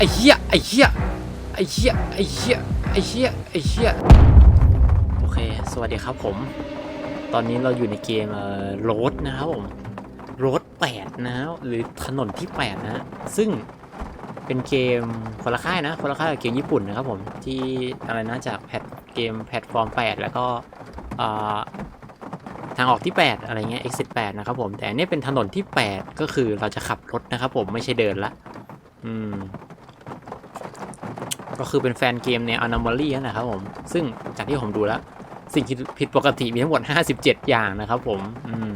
ไอ้เหี้ยไอ้เหี้ยไอ้เหี้ยไอ้เหี้ยไอ้เหี้ยไอ้เหี้ยโอเค สวัสดีครับผม ตอนนี้เราอยู่ในเกมเอ่อโรดนะครับผมโรด8นะหรือถนนที่8นะซึ่งเป็นเกมคนละค่ายนะคนละค่ายกับเกมญี่ปุ่นนะครับผมที่อะไรนะจากแพทเกมแพลตฟอร์ม 8 แล้วก็อ่าทางออกที่ 8 อะไรเงี้ย exit 8 นะครับผม แต่อันนี้เป็นถนนที่ 8 ก็คือเราจะขับรถนะครับผมไม่ใช่เดินละ อืม ก็คือเป็นแฟนเกมใน Anomaly นั่นแหละครับผม ซึ่งจากที่ผมดูแล้ว สิ่งผิดปกติมีทั้งหมด 57 อย่างนะครับผม อืม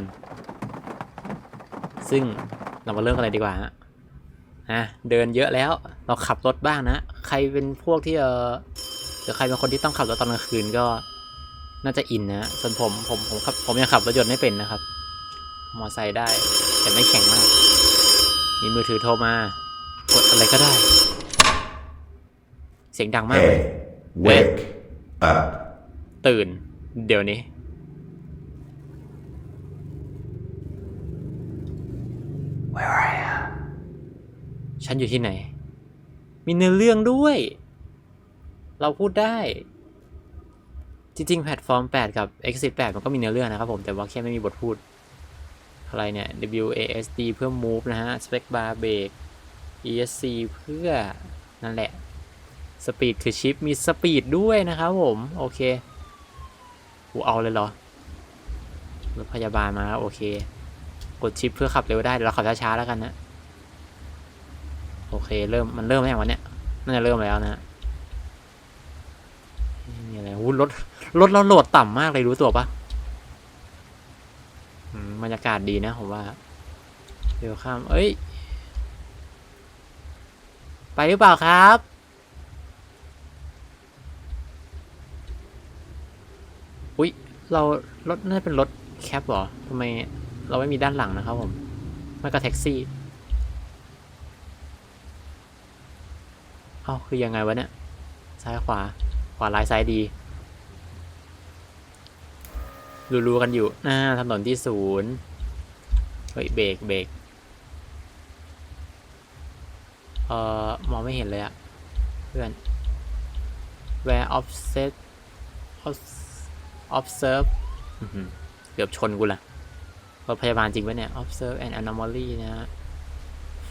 ซึ่งเรามาเริ่มกันเลยดีกว่าฮะอะเดินเยอะแล้วเราขับรถบ้างนะ ใครเป็นพวกที่เออหรือใครเป็นคนที่ต้องขับรถตอนกลางคืนก็น่าจะอินนะส่วนผมผมผมขับผมยังขับรถยนต์ไม่เป็นนะครับ มอไซค์ได้ แต่ไม่แข็งมาก มีมือถือโทรมา กดอะไรก็ได้ เสียงดังมากเลย Hey, wake up. ตื่น เดี๋ยวนี้ Where I am. ฉันอยู่ที่ไหน มีเนื้อเรื่องด้วย เราพูดได้ จริงๆ แพลตฟอร์ม 8 กับ Exit 8 มันก็มีเนื้อเรื่องนะครับผม แต่ว่าแค่ไม่มีบทพูด อะไรเนี่ย W A S D เพื่อ move นะฮะ Spec bar break E S C เพื่อนั่นแหละ Speed คือชิปมี Speed ด้วยนะครับผม โอเคกูเอาเลยเหรอรถพยาบาลมาโอเค กดชิปเพื่อขับเร็วได้เดี๋ยวเราขับช้าๆแล้วกันนะโอเคเริ่มมันเริ่มแล้ววันเนี้ยน่าจะเริ่มแล้วนะฮะไม่อะไรวู้รถรถเราโหลดต่ำมากเลยรู้ตัวปะอืมบรรยากาศดีนะผมว่าเดี๋ยวข้าม เอ้ย ไปหรือเปล่าครับ อุ๊ย เรารถน่าจะเป็นรถแคปเหรอทำไมเราไม่มีด้านหลังนะครับผมไม่ก็แท็กซี่เอ้าคือยังไงวะเนี่ย ซ้ายขวา ขวาลายซ้ายดี รู้ๆกันอยู่หน้าถนนที่ศูนย์เฮ้ยเบรกเบรกเอ่อ มองไม่เห็นเลยอะเพื่อน where offset Obs- observe อื้อหือเกือบชนกูละรถพยาบาลจริงปะเนี่ย observe an anomaly นะฮะ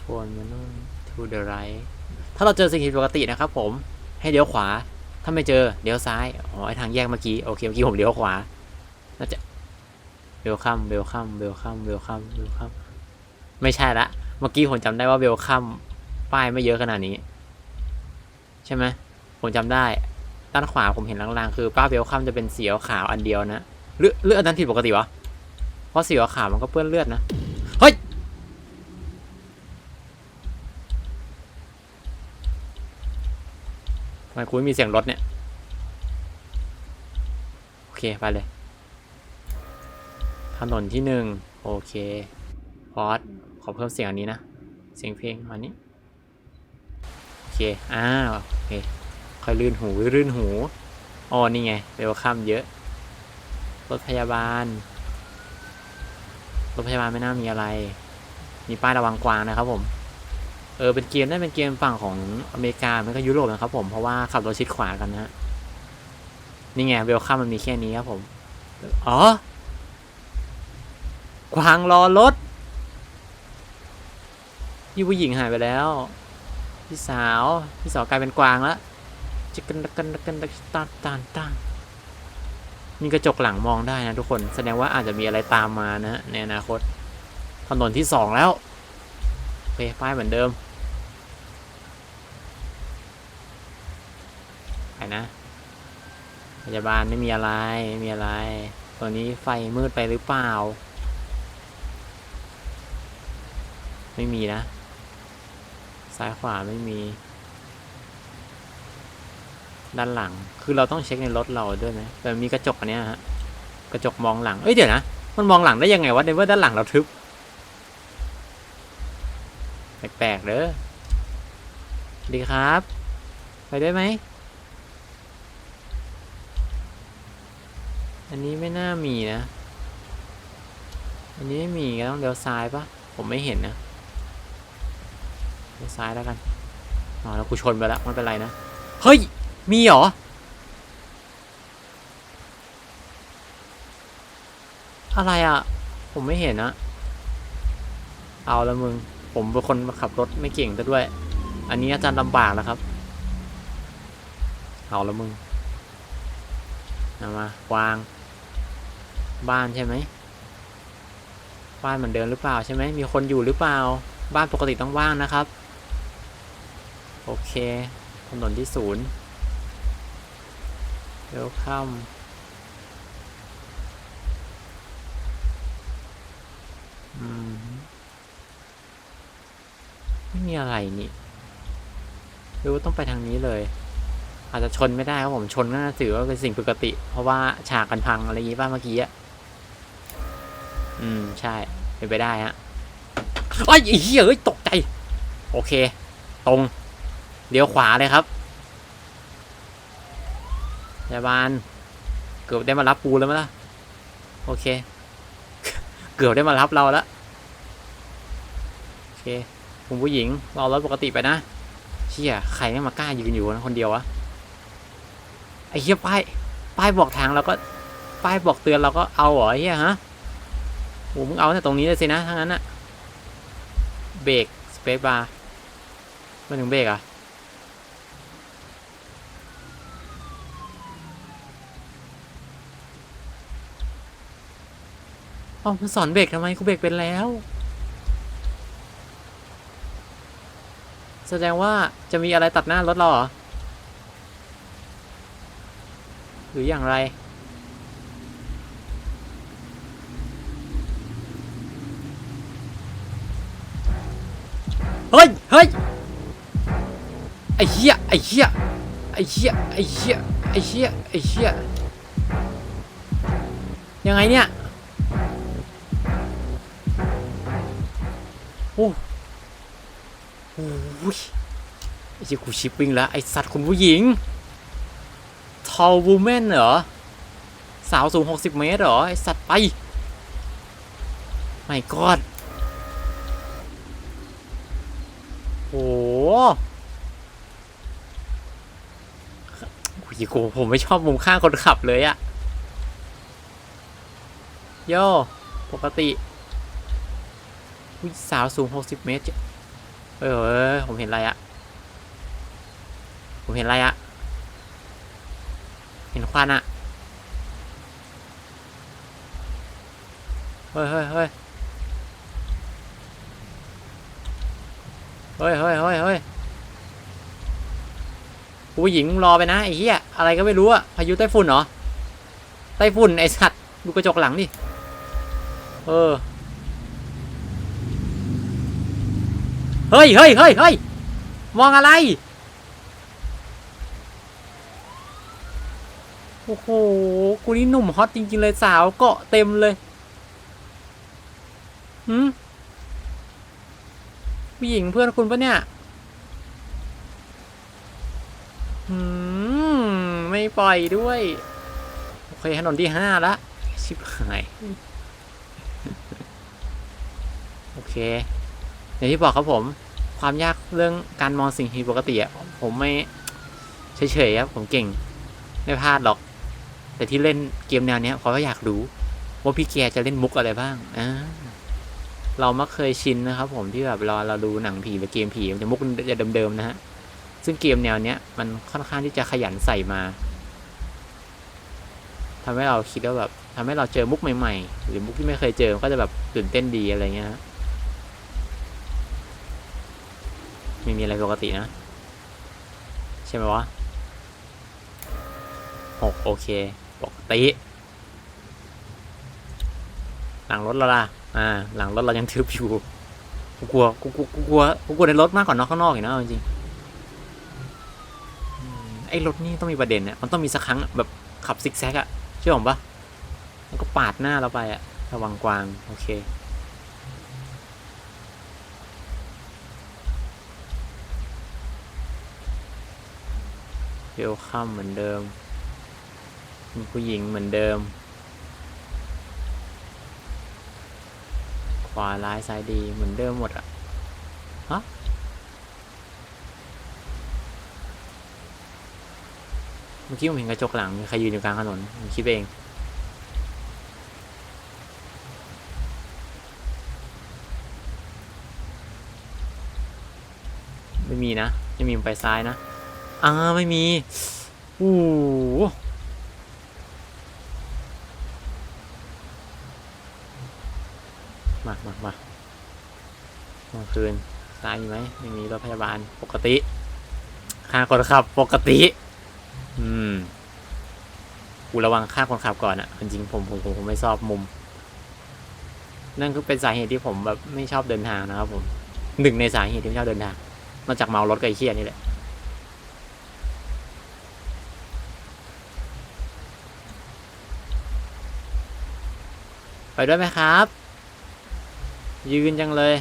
phone manual to the right ถ้าเราเจอสิ่งผิดปกตินะครับผม ให้เลี้ยวขวา ถ้าไม่เจอเลี้ยวซ้าย อ๋อ ไอทางแยกเมื่อกี้ โอเค เมื่อกี้ผมเลี้ยวขวา น่าจะเวลคัมเวลคัมเวลคัมเวลคัมเวลคัมไม่ใช่ละ เมื่อกี้ผมจำได้ว่าเวลคัมป้ายไม่เยอะขนาดนี้ ใช่ไหมผมจำได้ ด้านขวาผมเห็นลางๆ คือป้าเวลคัมจะเป็นสีขาวอันเดียวนะหรือหรืออันนั้นผิดปกติวะเพราะสีขาวมันก็เปื้อนเลือดนะเฮ้ยทำไมคุณไม่มีเสียงรถเนี่ยโอเคไปเลย ถนนที่หนึ่งโอเคพอดขอเพิ่มเสียงอันนี้นะ เสียงเพลงอันนี้ โอเค อ้าว โอเค ค่อยลื่นหูลื่นหูอ๋อนี่ไงเวลคัมเยอะ รถพยาบาล รถพยาบาลไม่น่ามีอะไร มีป้ายระวังกวางนะครับผม เออ เป็นเกมได้เป็นเกมฝั่งของอเมริกาไม่ก็ยุโรปนะครับผม เพราะว่าขับรถชิดขวากันนะฮะ นี่ไงเวลคัมมันมีแค่นี้ครับผม อ๋อ กวางรอรถพี่ผู้หญิงหายไปแล้ว พี่สาว พี่สาวกลายเป็นกวางแล้ว จิกันกันกันกันตานตานตานมีกระจกหลังมองได้นะทุกคน แสดงว่าอาจจะมีอะไรตามมานะฮะในอนาคต ถนนที่สองแล้วโอเคป้ายเหมือนเดิม ไปนะพยาบาลไม่มีอะไรไม่มีอะไร ตัวนี้ไฟมืดไปหรือเปล่า ไม่มีนะ ซ้ายขวาไม่มี ด้านหลัง คือเราต้องเช็คในรถเราด้วยไหมแต่มีกระจกอันนี้ฮะ กระจกมองหลัง เอ้ยเดี๋ยวนะ มันมองหลังได้ยังไงวะในเมื่อด้านหลังเราทึบ แปลกๆเด้อดีครับ ไปได้ไหม อันนี้ไม่น่ามีนะ อันนี้ไม่มีก็ต้องเลี้ยวซ้ายปะผมไม่เห็นนะเลี้ยวซ้ายแล้วกัน อ๋อแล้วกูชนไปแล้วไม่เป็นไรนะ เฮ้ย มีเหรออะไรอะ ผมไม่เห็นนะ เอาละมึง ผมเป็นคนขับรถไม่เก่งซะด้วย อันนี้อาจารย์ลำบากแล้วครับ เอาละมึงเอามาวาง บ้านใช่ไหม บ้านเหมือนเดิมหรือเปล่าใช่ไหม มีคนอยู่หรือเปล่า บ้านปกติต้องว่างนะครับ โอเคถนนที่ศูนย์ เวลคัมอืม ไม่มีอะไรนี่หรือว่าต้องไปทางนี้เลย อาจจะชนไม่ได้ครับผมชนก็น่าถือว่าเป็นสิ่งปกติ เพราะว่าฉากกันพังอะไรอย่างงี้ป่ะเมื่อกี้อะอืม ใช่เป็นไปได้ฮะไอ้ยไอ้เหี้ยเอ้ยตกใจ โอเค ตรงเดี๋ยวขวาเลยครับ ยาบาล เกือบได้มารับปูแล้วมั้ยล่ะ โอเค เกือบได้มารับเราแล้ว โอเคคุณผู้หญิงเรารถปกติไปนะเชี่ยใครไม่มากล้ายืนอยู่นะคนเดียววะ ไอ้เหี้ยป้าย ป้ายบอกทางเราก็ ป้ายบอกเตือนเราก็เอาเหรอไอ้เหี้ยฮะโอ้มึงเอาแต่ตรงนี้เลยสินะทั้งนั้นอะเบรกสเปซบาร์ไม่ถึงเบรกอะ อ้ามันสอนเบรกทำไมกูเบรกเป็นแล้ว แสดงว่าจะมีอะไรตัดหน้ารถเราเหรอ หรืออย่างไร เฮ้ย เฮ้ย ไอ้เหี้ย ไอ้เหี้ย ไอ้เหี้ย ไอ้เหี้ย ไอ้เหี้ย ไอ้เหี้ย ยังไงเนี่ย โอ้โอ้ยไอ้เจ้ากูชิปวิ่งแล้วไอสัตว์คุณผู้หญิงทอลวูแมนเหรอ สาวสูง 60 เมตรเหรอ ไอสัตว์ไป ไม่กอดโอ้โหโอ้ยกูผมไม่ชอบมุมข้างคนขับเลยอะโย่ปกติ อุ๊ยสาวสูง60เมตรเฮ้ยผมเห็นอะไรอะผมเห็นอะไรอะเห็นควันอะเฮ้ยเฮ้ยเฮ้ยเฮ้ยเฮ้ยเฮ้ยเฮ้ยผู้หญิงรอไปนะไอ้เหี้ยอะไรก็ไม่รู้อะพายุไต้ฝุ่นเหรอไต้ฝุ่นไอสัตว์ดูกระจกหลังดิเออ เฮ้ยเฮ้ยเฮ้ยเฮ้ยมองอะไร โอ้โห กูนี่หนุ่มฮอตจริง ๆ เลยสาวเกาะเต็มเลยหืมผู้หญิงเพื่อนคุณปะเนี่ยหืมไม่ปล่อยด้วย โอเคถนนที่ห้าละ ชิบหาย โอเค อย่างที่บอกครับผม ความยากเรื่องการมองสิ่งผิดปกติอะผมไม่เฉยๆครับผมเก่งไม่พลาดหรอก แต่ที่เล่นเกมแนวนี้เพราะว่าอยากรู้ ว่าพี่แกจะเล่นมุกอะไรบ้างอ่าเรามักเคยชินนะครับ ผมที่แบบราเราดูหนังผีหรือเกมผีมันจะมุกจะเดิมๆนะฮะซึ่งเกมแนวเนี้ยมันค่อนข้างที่จะขยันใส่มาทำให้เราคิดว่าแบบทำให้เราเจอมุกใหม่ ๆ หรือมุกที่ไม่เคยเจอก็จะแบบตื่นเต้นดีอะไรเงี้ยฮะ ไม่มีอะไรปกตินะ ใช่ไหมวะหกโอเคปกติ หลังรถเราล่ะ อ่า หลังรถเรายังทึบอยู่กูกลัวกูกูกูกลัวกูกลัวในรถมากกว่านอกข้างนอกอีกนะจริงไอ้รถนี่ต้องมีประเด็นเนี่ยมันต้องมีสักครั้งแบบขับซิกแซกอะเชื่อผมปะมันก็ปาดหน้าเราไปอะระวังกวาง โอเค ลค่ำเหมือนเดิม มีผู้หญิงเหมือนเดิม ขวาร้ายซ้ายดีเหมือนเดิมหมดอะฮะเมื่อกี้ผมเห็นกระจกหลังมีใครยืนอยู่กลางถนนผมคิดเองไม่มีนะ ไม่มีไปซ้ายนะ อ่าไม่มีโอ้โหมามามาเมื่อคืนซ้ายมีไหมไม่มีรถพยาบาลปกติค่าคนขับ ปกติ อืม กูระวังค่าคนขับก่อนอะจริงๆผมผมผมผมไม่ชอบมุม นั่นก็เป็นสาเหตุที่ผมแบบไม่ชอบเดินทางนะครับผมหนึ่งในสาเหตุที่ไม่ชอบเดินทางนอกจากเมารถกับไอ้เคียนี่แหละ ไปด้วยไหมครับ ยืนจังเลย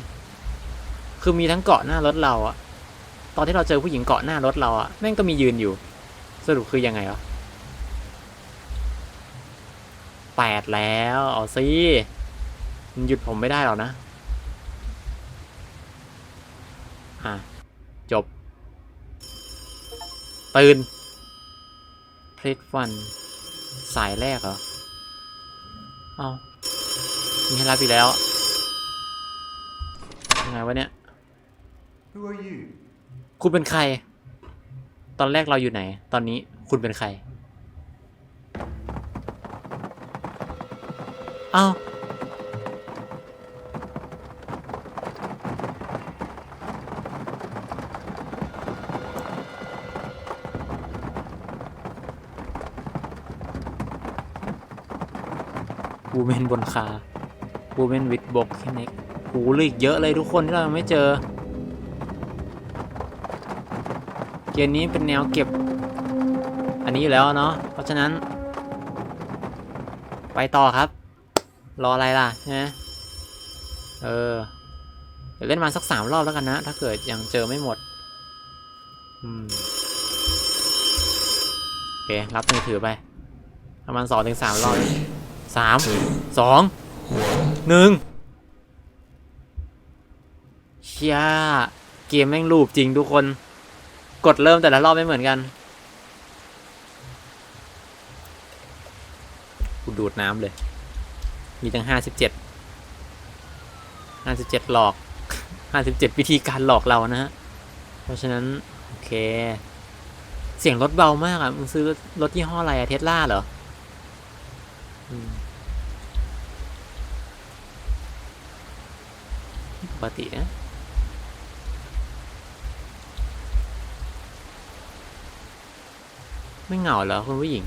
คือมีทั้งเกาะหน้ารถเราอะตอนที่เราเจอผู้หญิงเกาะหน้ารถเราอะแม่งก็มียืนอยู่ สรุปคือยังไงวะแปดแล้วเอาสิมันหยุดผมไม่ได้หรอกนะ อะ จบ ตื่นเพลทวัน สายแรกเหรอ เอา มีให้รับอีกแล้วยังไงวะเนี่ย Who are you? คุณเป็นใคร ตอนแรกเราอยู่ไหน ตอนนี้คุณเป็นใครเอ้าวูเมนบนคา วูเมนวิดบกแค่น็กหูเหลืออีกเยอะเลยทุกคนที่เรายังไม่เจอ เกมนี้เป็นแนวเก็บ อันนี้อยู่แล้วเนาะเพราะฉะนั้น ไปต่อครับ รออะไรล่ะใช่ไหมเออเดี๋ยวเล่นมาสักสามรอบแล้วกันนะ ถ้าเกิดยังเจอไม่หมดอืมโอเครับมือถือไป ประมาณสองถึงสามรอบสามสอง หนึ่งเชียเกมแม่งรูปจริงทุกคน กดเริ่มแต่ละรอบไม่เหมือนกันกูดูดน้ำเลย มีตั้งห้าสิบเจ็ดห้าสิบเจ็ดหลอกห้าสิบเจ็ดวิธีการหลอกเรานะฮะ เพราะฉะนั้น โอเค เสียงรถเบามากอะ มึงซื้อรถยี่ห้ออะไรอะเทสลาเหรอ ปกตินะไม่เหงาเหรอคุณผู้หญิง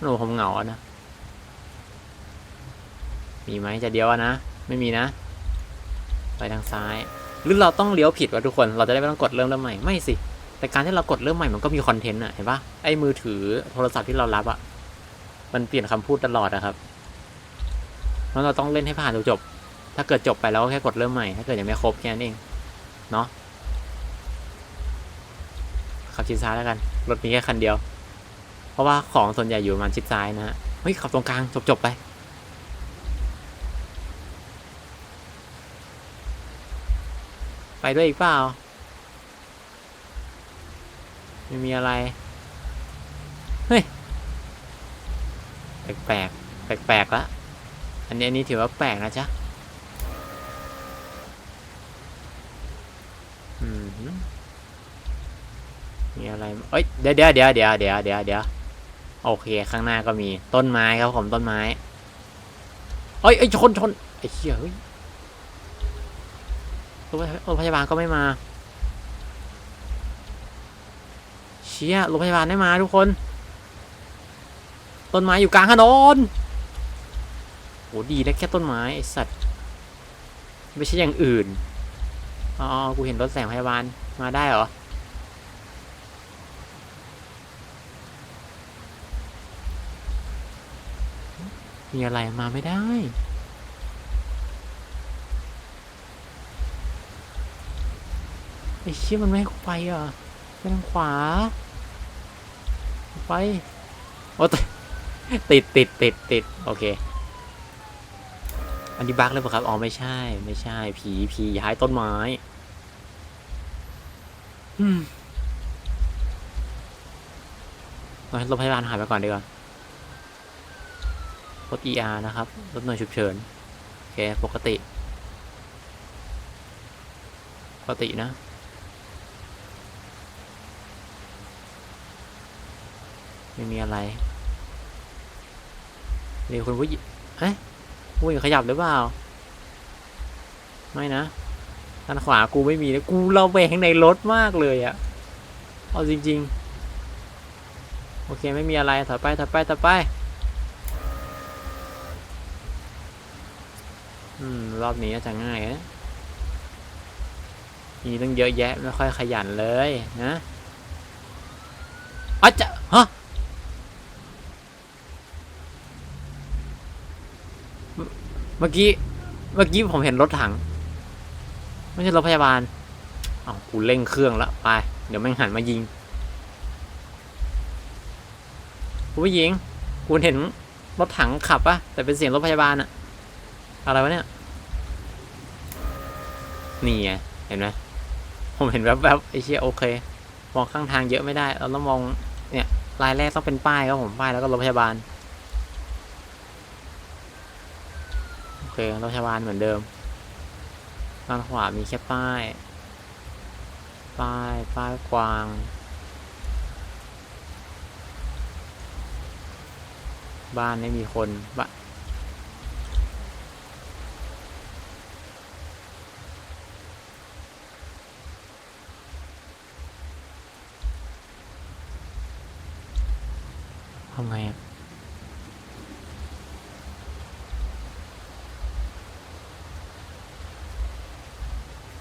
หนูผมเหงาอะนะ มีไหมจะเดียวอะนะ ไม่มีนะ ไปทางซ้าย หรือเราต้องเลี้ยวผิดวะทุกคน เราจะได้ไม่ต้องกดเริ่มเริ่มใหม่ ไม่สิ แต่การที่เรากดเริ่มใหม่มันก็มีคอนเทนต์อะเห็นปะไอ้มือถือโทรศัพท์ที่เรารับอะมันเปลี่ยนคำพูดตลอดอะครับเพราะเราต้องเล่นให้ผ่านจนจบ ถ้าเกิดจบไปแล้วก็แค่กดเริ่มใหม่ ถ้าเกิดยังไม่ครบแค่นั้นเอง เนาะขับชิดซ้ายแล้วกัน รถมีแค่คันเดียว เพราะว่าของส่วนใหญ่อยู่มันชิดซ้ายนะฮะ เฮ้ยขับตรงกลางจบจบไปไปด้วยอีกเปล่า ไม่มีอะไร เฮ้ย แปลกๆแปลกๆละ อันนี้อันนี้ถือว่าแปลกนะจ๊ะ อืมหือ มีอะไรเอ้ยเดี๋ยวเดี๋ยวเดี๋ยวเดี๋ยวเดี๋ยวเดี๋ยวเดี๋ยวโอเคข้างหน้าก็มีต้นไม้ครับผมต้นไม้เอ้ยเอ้ยชนชนไอ้เหี้ยเฮ้ยรถพยรถพยาบาลก็ไม่มาเชี่ยรถพยาบาลไม่มาทุกคน ต้นไม้อยู่กลางถนนโหดีนะแค่ต้นไม้ไอสัตว์ไม่ใช่อย่างอื่นอ๋อกูเห็นรถแสงพยาบาลมาได้เหรอ มีอะไรมาไม่ได้ ไอ้เชี่ยมันไม่ให้กูไปอะไปทางขวา ไป โอ้ติดติดติดติดโอเค อันนี้บั๊กเลยปะครับ อ๋อ ไม่ใช่ ไม่ใช่ ผี ผีย้ายต้นไม้ อืมเราให้รถพยาบาลหายไปก่อนดีกว่า รถ ER นะครับ รถหน่วยฉุกเฉินโอเคปกติ ปกตินะไม่มีอะไรนี่คุณผู้หญิงเฮ้ยผู้หญิงขยับหรือเปล่า ไม่นะด้านขวากูไม่มีนะกูเราแวงในรถมากเลยอะเอาจริง ๆ โอเคไม่มีอะไร ถอยไปถอยไปถอยไป อืม รอบนี้น่าจะง่ายนะมีตั้งเยอะแยะไม่ค่อยขยันเลยนะอาจจะฮะเมื่อเมื่อกี้เมื่อกี้ผมเห็นรถถัง ไม่ใช่รถพยาบาลอ้ากูเร่งเครื่องแล้วไป เดี๋ยวแม่งหันมายิงผู้หญิง คุณเห็นรถถังขับปะแต่เป็นเสียงรถพยาบาลอะอะไรวะเนี่ย นี่ไงเห็นไหมผมเห็นแวบๆไอ้เชี่ยโอเค มองข้างทางเยอะไม่ได้ เราต้องมองเนี่ยลายแรกต้องเป็นป้ายครับผมป้ายแล้วก็โรถพยาบาลโอเคโรถพยาบาลเหมือนเดิมด้านขวามีแค่ป้าย ป้ายป้ายกวางบ้านไม่มีคนบ้าน ไง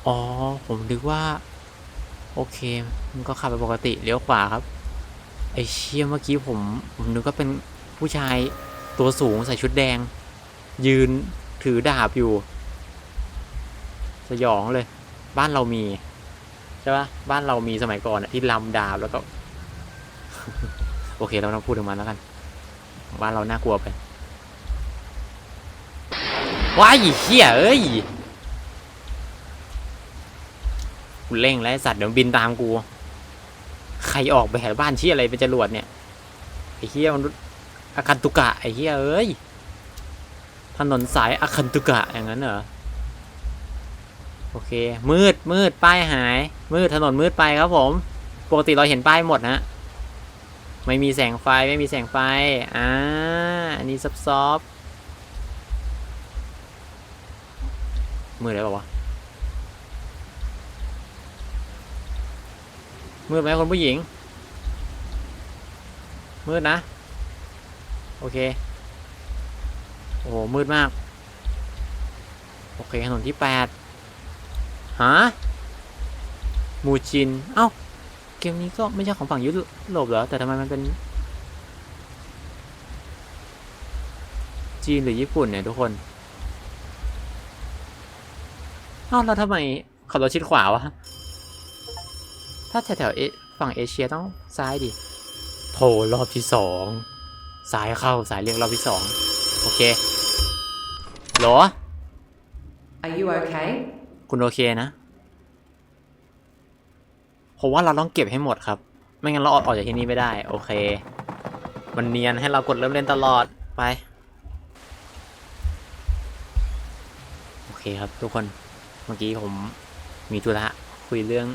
อ๋อ ผมนึกว่า โอเค มันก็ขับไปปกติเลี้ยวขวาครับ ไอเชี่ยเมื่อกี้ผม ผมนึกว่าเป็นผู้ชายตัวสูงใส่ชุดแดง ยืนถือดาบอยู่ สยองเลย บ้านเรามี ใช่ปะบ้านเรามีสมัยก่อนอะที่ลำดาบแล้วก็ โอเคเราต้องพูดถึงมันแล้วกันบ้านเราน่ากลัวไปว้ายเฮียเอ้ยกูเร่งแล้วสัตว์เดี๋ยวมันบินตามกู ใครออกแบบบ้านเชี่ยอะไรเป็นจรวดเนี่ยไอ้เฮียมันษย์อาคันตุกะไอ้เฮียเอ้ยถนนสายอาคันตุกะอย่างนั้นเหรอโอเค มืดมืดป้ายหาย มืดถนนมืดไปครับผม ปกติเราเห็นป้ายหมดนะ ไม่มีแสงไฟไม่มีแสงไฟ อ่า อันนี้ซับซอบมืดเลยเปล่าวะมืดไหมคนผู้หญิง มืดนะ โอเค โอ้โห มืดมาก โอเคถนนที่แปดฮะมูจิน เอ้า เกมนี้ก็ไม่ใช่ของฝั่งยุโรปเหรอ แต่ทำไมมันเป็น จีนหรือญี่ปุ่นเนี่ยทุกคนเอ้าแล้วทำไมขับรถชิดขวาวะ ถ้าแถวๆเอฝั่งเอเชียต้องซ้ายดิโถรอบที่สองซ้ายเข้าสายเรียงรอบที่สองโอเคเหรอ Are you okay? คุณโอเคนะ ผมว่าเราต้องเก็บให้หมดครับ ไม่งั้นเราออกออกจากที่นี่ไม่ได้ โอเค มันเนียนให้เรากดเริ่มเล่นตลอดไป โอเคครับทุกคนเมื่อกี้ผมมีธุระคุยเรื่อง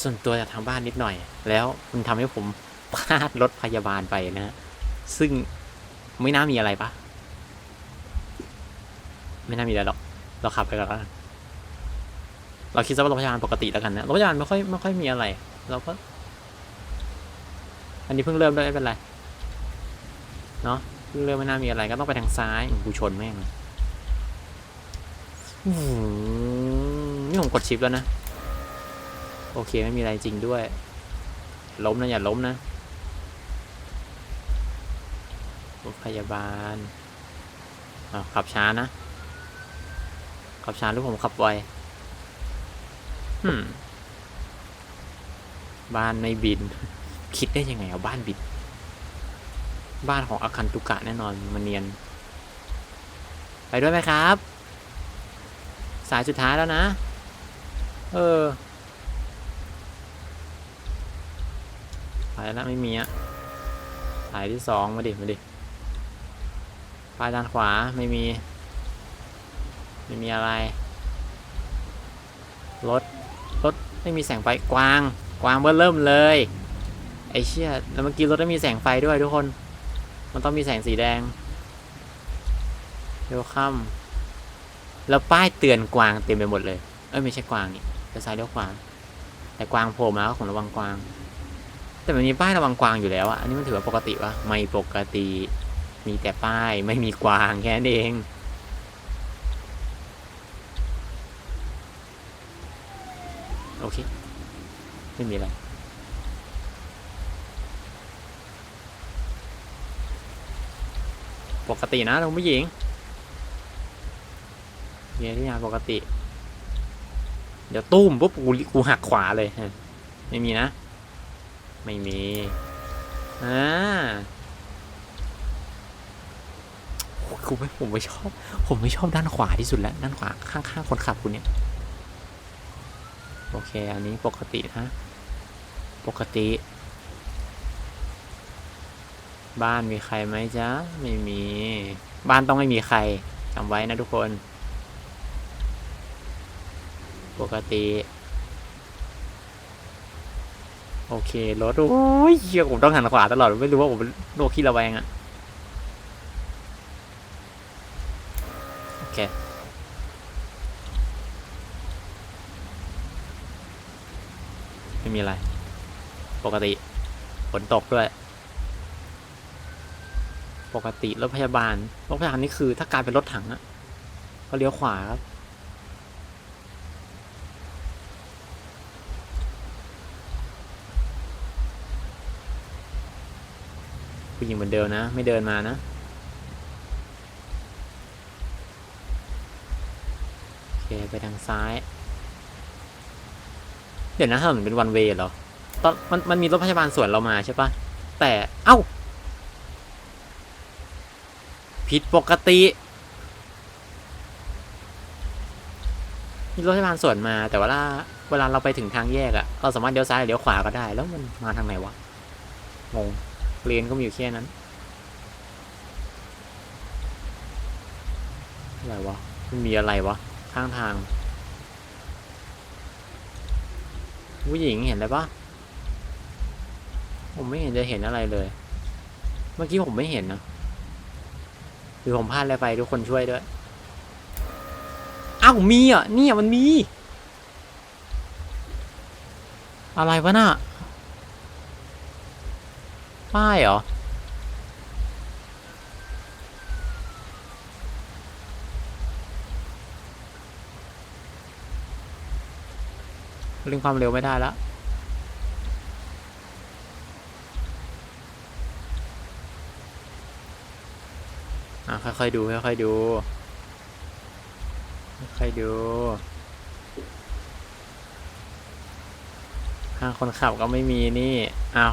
ส่วนตัวจากทางบ้านนิดหน่อย แล้วมันทำให้ผมพลาดรถพยาบาลไปนะฮะซึ่งไม่น่ามีอะไรปะไม่น่ามีอะไรหรอก เราขับไปก่อนแล้ว เราคิดซะว่ารถพยาบาลปกติแล้วกันนะรถพยาบาลไม่ค่อยไม่ค่อยมีอะไร เราก็ อันนี้เพิ่งเริ่มด้วยไม่เป็นไร เนาะเพิ่งเริ่มไม่น่ามีอะไร ก็ต้องไปทางซ้ายกูชนแม่งนี่ผมกดชิปแล้วนะ โอเคไม่มีอะไรจริงด้วย ล้มนะอย่าล้มนะรถพยาบาลอ่าวขับช้านะ ขับช้าหรือผมขับไว บ้านไม่บิน คิดได้ยังไงเอาบ้านบิน บ้านของอาคันตุกะแน่นอนมันเนียน ไปด้วยไหมครับ สายสุดท้ายแล้วนะ เออ ไปแล้วไม่มีอะสายที่สองมาดิ มาดิป้ายด้านขวาไม่มี ไม่มีอะไร รถ ไม่มีแสงไฟกวาง กวางเบอร์เริ่มเลย ไอเชี่ยแล้วเมื่อกี้รถไม่มีแสงไฟด้วยทุกคน มันต้องมีแสงสีแดงเร็วค่ำแล้วป้ายเตือนกวางเต็มไปหมดเลย เอ้ยไม่ใช่กวางนี่เลี้ยวซ้ายเลี้ยวขวาแต่กวางโผล่มาก็ของระวังกวาง แต่มันมีป้ายระวังกวางอยู่แล้วอะอันนี้มันถือว่าปกติปะไม่ปกติ มีแต่ป้ายไม่มีกวางแค่นั้นเอง โอเค ไม่มีอะไรปกตินะคุณผู้หญิงเนี่ยที่งานปกติ เดี๋ยวตุ้มปุ๊บกูกูหักขวาเลยฮะไม่มีนะ ไม่มีอ่าโอ้ยคุณไม่ผมไม่ชอบ ผมไม่ชอบด้านขวาที่สุดแล้ว ด้านขวาข้างๆคนขับคุณเนี่ย โอเค อันนี้ปกตินะ ปกติ บ้านมีใครไหมจ๊ะ ไม่มี บ้านต้องไม่มีใครจำไว้นะทุกคน ปกติ โอเค รถ โอ้ยเหี้ยผมต้องหันขวาตลอด ไม่รู้ว่าผมโรคขี้ระแวงอะโอเค มีอะไร ปกติฝนตกด้วย ปกติรถพยาบาลรถพยาบาลนี่คือ ถ้ากลายเป็นรถถังอะก็เลี้ยวขวาครับผู้หญิงเหมือนเดิมนะ ไม่เดินมานะโอเคไปทางซ้าย เดี๋ยวนะถ้ามันเป็นวันเวย์เหรอตอนมันมันมีรถพยาบาลสวนเรามาใช่ปะแต่เอ้า ผิดปกติ มีรถพยาบาลสวนมา แต่ว่าเวลาเราไปถึงทางแยกอะเราสามารถเลี้ยวซ้ายเลี้ยวขวาก็ได้ แล้วมันมาทางไหนวะงงเลนก็มีอยู่แค่นั้นอะไรวะมันมีอะไรวะข้างทาง ผู้หญิงเห็นอะไรปะผมไม่เห็นจะเห็นอะไรเลย เมื่อกี้ผมไม่เห็นนะหรือผมพลาดอะไรไปทุกคนช่วยด้วย อ้าวมีอะเนี่ยมันมี อะไรวะน่ะป้ายเหรอ เร่งความเร็วไม่ได้แล้วอะค่อยๆดูค่อยๆดูค่อยๆดูข้าคนขับก็ไม่มีนี่อ้าว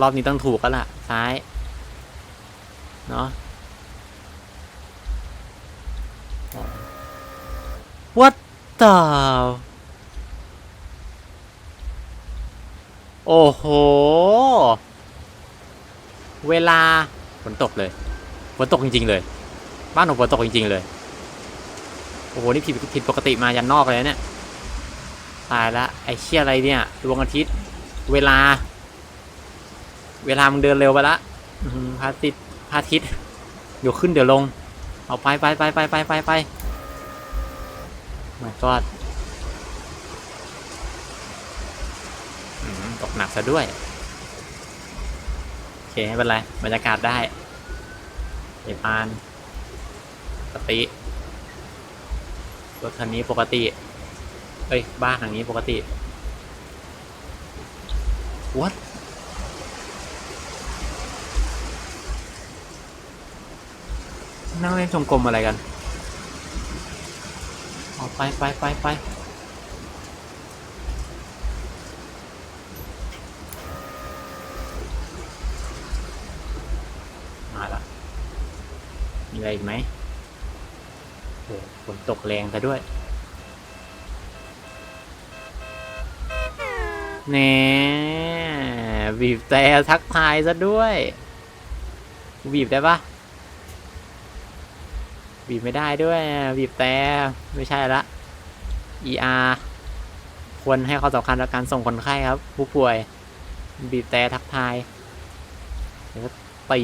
รอบนี้ต้องถูกแล้วล่ะ ซ้าย เนาะ What the โอ้โห เวลาฝนตกเลยฝนตกจริง ๆ เลย บ้านผมฝนตกจริง ๆ เลย โอ้โห นี่ผิดผิดปกติมายันนอกเลยเนี่ย ตายละ ไอ้เชี่ยอะไรเนี่ยดวงอาทิตย์ เวลา เวลามึงเดินเร็วไปละพระอาทิตย์พระอาทิตย์เดี๋ยวขึ้นเดี๋ยวลง เอาไปไปไปไปไปไปไปมาก็ ตกหนักซะด้วย โอเคไม่เป็นไร บรรยากาศได้เอพานปกติรถคันนี้ปกติ เอ้ย บ้านหลังนี้ปกติ what นั่งเล่นจงกรมอะไรกันออกไปไปไปไป มีอะไรอีกไหมโอ้ฝนตกแรงซะด้วยแหน่บีบแต่ทักทายซะด้วยบีบได้ปะบีบไม่ได้ด้วยบีบแต่ไม่ใช่ละ ER ควรให้ความสำคัญกับการส่งคนไข้ครับ ผู้ป่วย บีบแต่ทักทายเดี๋ยวก็ตี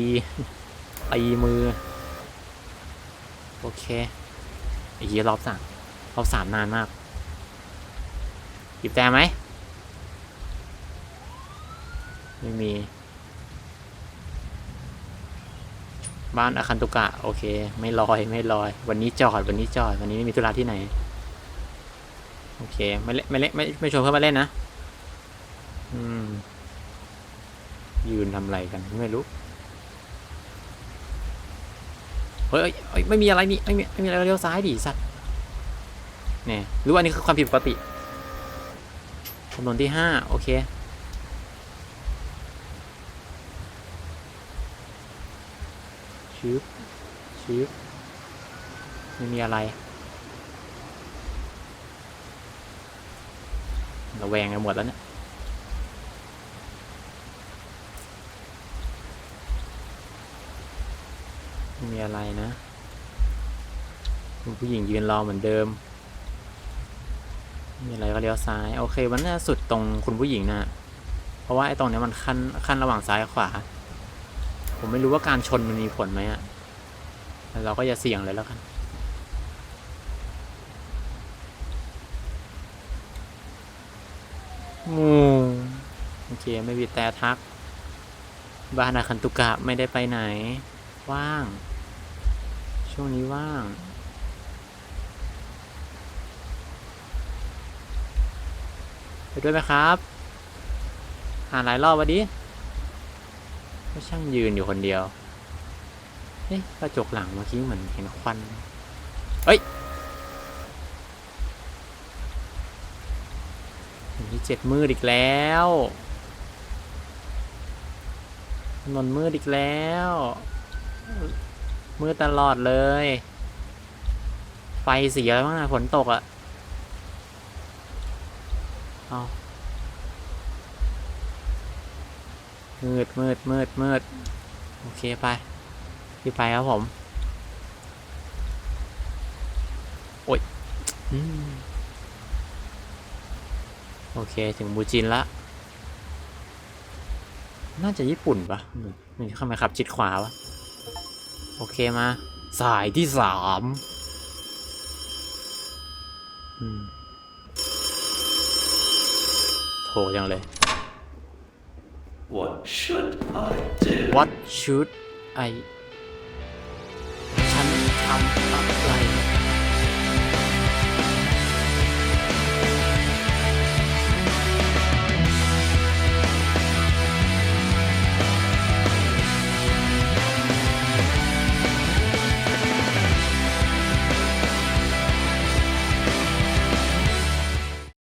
ตีมือ โอเคไอีกทีรอบสามรอบสามนานมากบีบแต่ไหมไม่มี บ้านอาคันตุกะ โอเค ไม่ลอยไม่ลอย วันนี้จอดวันนี้จอด วันนี้ไม่มีธุระที่ไหน โอเค ไม่เล่นไม่เล่นไม่ไม่ชวนเพื่อนมาเล่นนะ อืม ยืนทำอะไรกันไม่รู้ เฮ้ยเฮ้ยเฮ้ยไม่มีอะไรนี่ไม่มีไม่มีอะไรเลี้ยวซ้ายดิสัตว์เนี่ยหรือว่าอันนี้คือความผิดปกติจำนวนที่ห้าโอเคชืบชืบไม่มีอะไรระแวงกันหมดแล้วเนี่ย ไม่มีอะไรนะคุณ ผู้หญิงยืนรอเหมือนเดิม มีอะไรก็เลี้ยวซ้าย โอเค มันน่าสุดตรงคุณผู้หญิงนะ เพราะว่าไอ้ตรงนี้มันขั้นขั้นระหว่างซ้ายขวา ผมไม่รู้ว่าการชนมันมีผลไหมอะแต่เราก็อย่าเสี่ยงเลยแล้วกันงูโอเค ไม่บีแต่ทัก บ้านอาคันตุกะไม่ได้ไปไหน ว่าง ช่วงนี้ว่าง ไปด้วยไหมครับอ่านหลายรอบวะดิก็ช่างยืนอยู่คนเดียวเอ๊ะกระจกหลังเมื่อกี้เหมือนเห็นควันเฮ้ยมีเจ็ดมืดอีกแล้วถนนมืดอีกแล้ว มืดตลอดเลย ไฟเสียแล้วมั้งนะฝนตกอะ่ะ เอามืดมืดมืดมืดโอเคไปพี่ไปครับผมโอ้ยอโอเคถึงบูจินละ น่าจะญี่ปุ่นปะนี่เข้ามาขับชิดขวาวะ โอเคมา สายที่สามอืม โถจังเลย What should I do? What should I ฉันทำอะไร